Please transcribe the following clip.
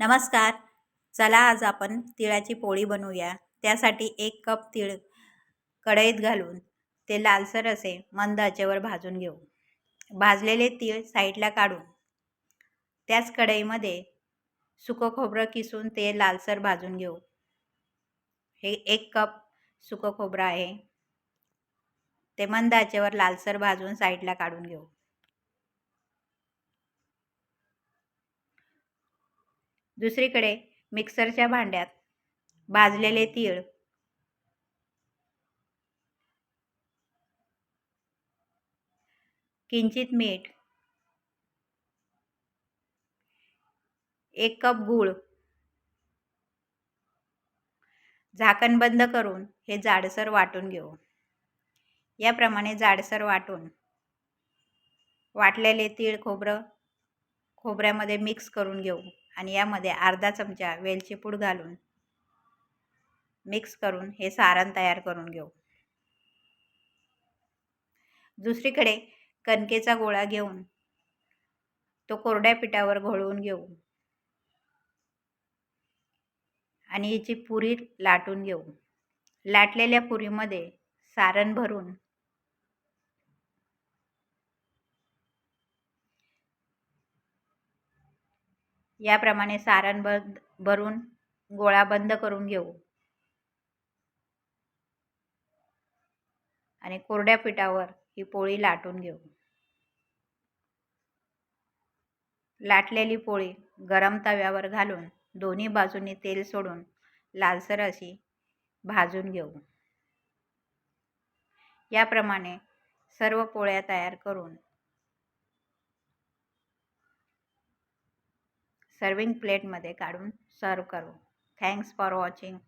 नमस्कार. चला आज आपण तिळाची पोळी बनवूया. त्यासाठी एक कप तीळ कढईत घालून ते लालसर असे मंद आचेवर भाजून घेऊ. भाजलेले तीळ साईडला काढून त्याच कढईमध्ये सुकं खोबरं किसून ते लालसर भाजून घेऊ. हे एक कप सुकं खोबरं आहे. ते मंद आचेवर लालसर भाजून साईडला काढून घेऊ. दुसरीकडे मिक्सरच्या भांड्यात भाजलेले तीळ. किंचित मीठ. एक कप गूळ. झाकण बंद करून हे जाडसर वाटून घेऊ. याप्रमाणे जाडसर वाटून वाटलेले तीळ खोबरं खोबऱ्यामध्ये मिक्स करून घेऊ. आणि यामध्ये अर्धा चमचा वेलची पूड घालून मिक्स करून हे सारण तयार करून घेऊ. दुसरीकडे कणकेचा गोळा घेऊन तो कोरड्या पिठावर घोळवून घेऊ. आणि याची पुरी लाटून घेऊ. लाटलेल्या पुरीमध्ये सारण भरून याप्रमाणे सारण बंद भरून गोळा बंद करून घेऊ. आणि कोरड्या पिठावर ही पोळी लाटून घेऊ. लाटलेली पोळी गरम तव्यावर घालून दोन्ही बाजूंनी तेल सोडून लालसर अशी भाजून घेऊ. याप्रमाणे सर्व पोळ्या तयार करून सर्विंग प्लेटमध्ये काढून सर्व करू. Thanks for watching